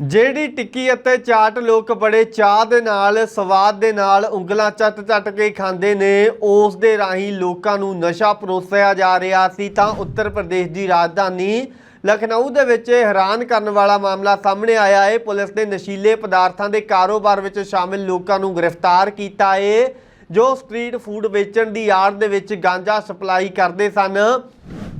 ਜਿਹੜੀ ਟਿੱਕੀ ਅਤੇ ਚਾਟ ਲੋਕ ਬੜੇ ਚਾਹ ਦੇ ਨਾਲ, ਸਵਾਦ ਦੇ ਨਾਲ ਉਂਗਲਾਂ ਚੱਟ ਚੱਟ ਕੇ ਖਾਂਦੇ ਨੇ, ਉਸ ਦੇ ਰਾਹੀਂ ਲੋਕਾਂ ਨੂੰ ਨਸ਼ਾ ਪਰੋਸਿਆ ਜਾ ਰਿਹਾ ਸੀ ਤਾਂ ਉੱਤਰ ਪ੍ਰਦੇਸ਼ ਦੀ ਰਾਜਧਾਨੀ ਲਖਨਊ ਦੇ ਵਿੱਚ ਹੈਰਾਨ ਕਰਨ ਵਾਲਾ ਮਾਮਲਾ ਸਾਹਮਣੇ ਆਇਆ ਹੈ। ਪੁਲਿਸ ਨੇ ਨਸ਼ੀਲੇ ਪਦਾਰਥਾਂ ਦੇ ਕਾਰੋਬਾਰ ਵਿੱਚ ਸ਼ਾਮਿਲ ਲੋਕਾਂ ਨੂੰ ਗ੍ਰਿਫਤਾਰ ਕੀਤਾ ਹੈ, ਜੋ ਸਟਰੀਟ ਫੂਡ ਵੇਚਣ ਦੀ ਆੜ ਦੇ ਵਿੱਚ ਗਾਂਜਾ ਸਪਲਾਈ ਕਰਦੇ ਸਨ।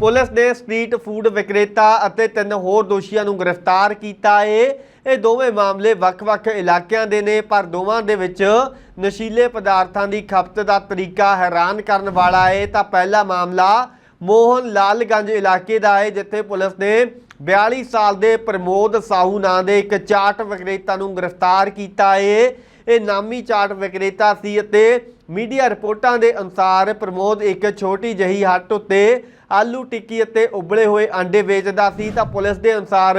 ਪੁਲਿਸ ਨੇ ਸਟਰੀਟ ਫੂਡ ਵਿਕਰੇਤਾ ਅਤੇ ਤਿੰਨ ਹੋਰ ਦੋਸ਼ੀਆਂ ਨੂੰ ਗ੍ਰਿਫਤਾਰ ਕੀਤਾ ਹੈ ਇਹ ਦੋਵੇਂ ਮਾਮਲੇ ਵੱਖ-ਵੱਖ ਇਲਾਕਿਆਂ ਦੇ ਨੇ, ਪਰ ਦੋਵਾਂ ਦੇ ਵਿੱਚ ਨਸ਼ੀਲੇ ਪਦਾਰਥਾਂ ਦੀ ਖਪਤ ਦਾ ਤਰੀਕਾ ਹੈਰਾਨ ਕਰਨ ਵਾਲਾ ਹੈ ਤਾਂ ਪਹਿਲਾ ਮਾਮਲਾ ਮੋਹਨ ਲਾਲਗੰਜ ਇਲਾਕੇ ਦਾ ਹੈ ਜਿੱਥੇ ਪੁਲਿਸ ਨੇ 42 ਸਾਲ ਦੇ ਪ੍ਰਮੋਦ ਸਾਹੂ ਨਾਂ ਦੇ ਇੱਕ ਚਾਟ ਵਿਕਰੇਤਾ ਨੂੰ ਗ੍ਰਿਫਤਾਰ ਕੀਤਾ ਹੈ ਇਹ ਨਾਮੀ ਚਾਟ ਵਿਕਰੇਤਾ ਸੀ ਅਤੇ ਮੀਡੀਆ ਰਿਪੋਰਟਾਂ ਦੇ ਅਨੁਸਾਰ ਪ੍ਰਮੋਦ ਇੱਕ ਛੋਟੀ ਜਹੀ ਹੱਟ ਉੱਤੇ ਆਲੂ ਟਿੱਕੀ ਅਤੇ ਉਬਲੇ ਹੋਏ ਅੰਡੇ ਵੇਚਦਾ ਸੀ ਤਾਂ ਪੁਲਿਸ ਦੇ ਅਨੁਸਾਰ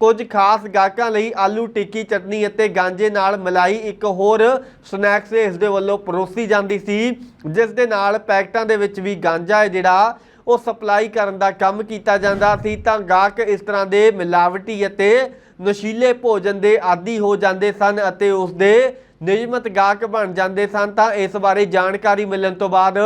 ਕੁਝ ਖਾਸ ਗਾਹਕਾਂ ਲਈ ਆਲੂ ਟਿੱਕੀ, ਚਟਨੀ ਅਤੇ ਗਾਂਜੇ ਨਾਲ ਮਲਾਈ ਇੱਕ ਹੋਰ ਸਨੈਕਸ ਇਸ ਦੇ ਵੱਲੋਂ ਪਰੋਸੀ ਜਾਂਦੀ ਸੀ, ਜਿਸ ਦੇ ਨਾਲ ਪੈਕਟਾਂ ਦੇ ਵਿੱਚ ਵੀ ਗਾਂਜਾ ਹੈ ਜਿਹੜਾ ਉਹ ਸਪਲਾਈ ਕਰਨ ਦਾ ਕੰਮ ਕੀਤਾ ਜਾਂਦਾ ਸੀ ਤਾਂ ਗਾਹਕ ਇਸ ਤਰ੍ਹਾਂ ਦੇ ਮਿਲਾਵਟੀ ਅਤੇ ਨਸ਼ੀਲੇ ਭੋਜਨ ਦੇ ਆਦੀ ਹੋ ਜਾਂਦੇ ਸਨ ਅਤੇ ਉਸ ਦੇ ਨਿਯਮਤ ਗਾਹਕ ਬਣ ਜਾਂਦੇ ਸਨ। ਤਾਂ ਇਸ ਬਾਰੇ ਜਾਣਕਾਰੀ ਮਿਲਣ ਤੋਂ ਬਾਅਦ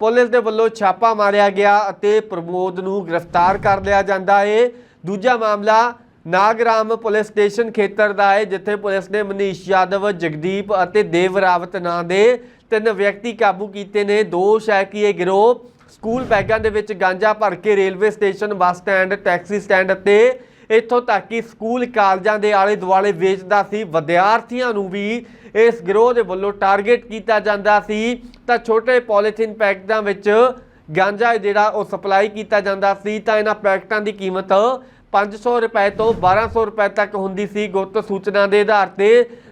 ਪੁਲਿਸ ਦੇ ਵੱਲੋਂ ਛਾਪਾ ਮਾਰਿਆ ਗਿਆ ਅਤੇ ਪ੍ਰਮੋਦ ਨੂੰ ਗ੍ਰਿਫਤਾਰ ਕਰ ਲਿਆ ਜਾਂਦਾ ਏ। ਦੂਜਾ ਮਾਮਲਾ ਨਾਗਰਾਮ ਪੁਲਿਸ ਸਟੇਸ਼ਨ ਖੇਤਰ ਦਾ ਹੈ ਜਿੱਥੇ ਪੁਲਿਸ ਨੇ ਮਨੀਸ਼ ਯਾਦਵ, ਜਗਦੀਪ ਅਤੇ ਦੇਵ ਰਾਵਤ ਨਾਂ ਦੇ ਤਿੰਨ ਵਿਅਕਤੀ ਕਾਬੂ ਕੀਤੇ ਨੇ। ਦੋਸ਼ ਹੈ ਕਿ ਇਹ ਗਿਰੋਹ ਸਕੂਲ ਬੈਗਾਂ ਦੇ ਵਿੱਚ ਗਾਂਜਾ ਭਰ ਕੇ railway station bus stand, taxi stand ਅਤੇ ਇੱਥੋਂ ਤੱਕ ਕਿ ਸਕੂਲ ਕਾਲਜਾਂ ਦੇ ਆਲੇ ਦੁਆਲੇ ਵੇਚਦਾ ਸੀ, ਵਿਦਿਆਰਥੀਆਂ ਨੂੰ ਵੀ ਇਸ ਗਿਰੋਹ ਦੇ ਵੱਲੋਂ ਟਾਰਗੇਟ ਕੀਤਾ ਜਾਂਦਾ ਸੀ। ਤਾਂ ਛੋਟੇ ਪੋਲੀਥੀਨ ਪੈਕਟਾਂ ਵਿੱਚ ਗਾਂਜਾ ਜਿਹੜਾ ਉਹ ਸਪਲਾਈ ਕੀਤਾ ਜਾਂਦਾ ਸੀ। ਤਾਂ ਇਹਨਾਂ ਪੈਕਟਾਂ ਦੀ ਕੀਮਤ 500 ਰੁਪਏ ਤੋਂ 1200 ਰੁਪਏ ਤੱਕ ਹੁੰਦੀ ਸੀ। ਗੁਪਤ ਸੂਚਨਾ ਦੇ ਆਧਾਰ ਤੇ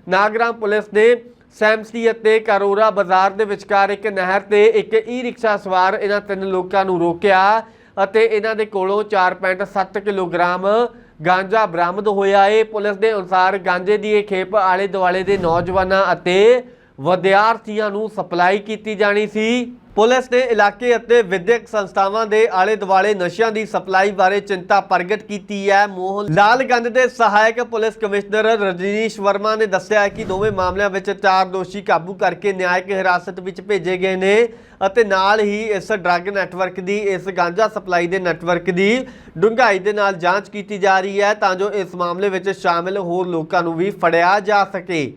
ਨਾਗਰਾਮ ਪੁਲਿਸ ਨੇ ਸੈਮਸੀ ਅਤੇ ਕਰੋਰਾ ਬਾਜ਼ਾਰ ਦੇ ਵਿਚਕਾਰ ਇੱਕ ਨਹਿਰ ਤੇ ਇੱਕ ਈ ਰਿਕਸ਼ਾ ਸਵਾਰ ਇਹਨਾਂ ਤਿੰਨ ਲੋਕਾਂ ਨੂੰ ਰੋਕਿਆ ਅਤੇ ਇਹਨਾਂ ਦੇ ਕੋਲੋਂ 4.7 ਕਿਲੋਗ੍ਰਾਮ ਗਾਂਜਾ ਬਰਾਮਦ ਹੋਇਆ ਏ। ਪੁਲਿਸ ਦੇ ਅਨੁਸਾਰ ਗਾਂਜੇ ਦੀ ਇਹ ਖੇਪ ਆਲੇ ਦੁਆਲੇ ਦੇ ਨੌਜਵਾਨਾਂ ਅਤੇ ਵਿਦਿਆਰਥੀਆਂ ਨੂੰ ਸਪਲਾਈ ਕੀਤੀ ਜਾਣੀ ਸੀ। ਪੁਲਿਸ ਨੇ ਇਲਾਕੇ ਅਤੇ ਵਿਦਿਅਕ ਸੰਸਥਾਵਾਂ ਦੇ ਆਲੇ ਦੁਆਲੇ ਨਸ਼ਿਆਂ ਦੀ ਸਪਲਾਈ ਬਾਰੇ ਚਿੰਤਾ ਪ੍ਰਗਟ ਕੀਤੀ ਹੈ। ਮੋਹਨ ਲਾਲਗੰਜ ਦੇ ਸਹਾਇਕ ਪੁਲਿਸ ਕਮਿਸ਼ਨਰ ਰਜਨੀਸ਼ ਵਰਮਾ ਨੇ ਦੱਸਿਆ ਕਿ ਦੋਵੇਂ ਮਾਮਲਿਆਂ ਵਿੱਚ ਚਾਰ ਦੋਸ਼ੀ ਕਾਬੂ ਕਰਕੇ ਨਿਆਇਕ ਹਿਰਾਸਤ ਵਿੱਚ ਭੇਜੇ ਗਏ ਨੇ ਅਤੇ ਨਾਲ ਹੀ ਇਸ ਡਰੱਗ ਨੈਟਵਰਕ ਦੀ, ਇਸ ਗਾਂਜਾ ਸਪਲਾਈ ਦੇ ਨੈਟਵਰਕ ਦੀ ਡੂੰਘਾਈ ਦੇ ਨਾਲ ਜਾਂਚ ਕੀਤੀ ਜਾ ਰਹੀ ਹੈ ਤਾਂ ਜੋ ਇਸ ਮਾਮਲੇ ਵਿੱਚ ਸ਼ਾਮਿਲ ਹੋਰ ਲੋਕਾਂ ਨੂੰ ਵੀ ਫੜਿਆ ਜਾ ਸਕੇ।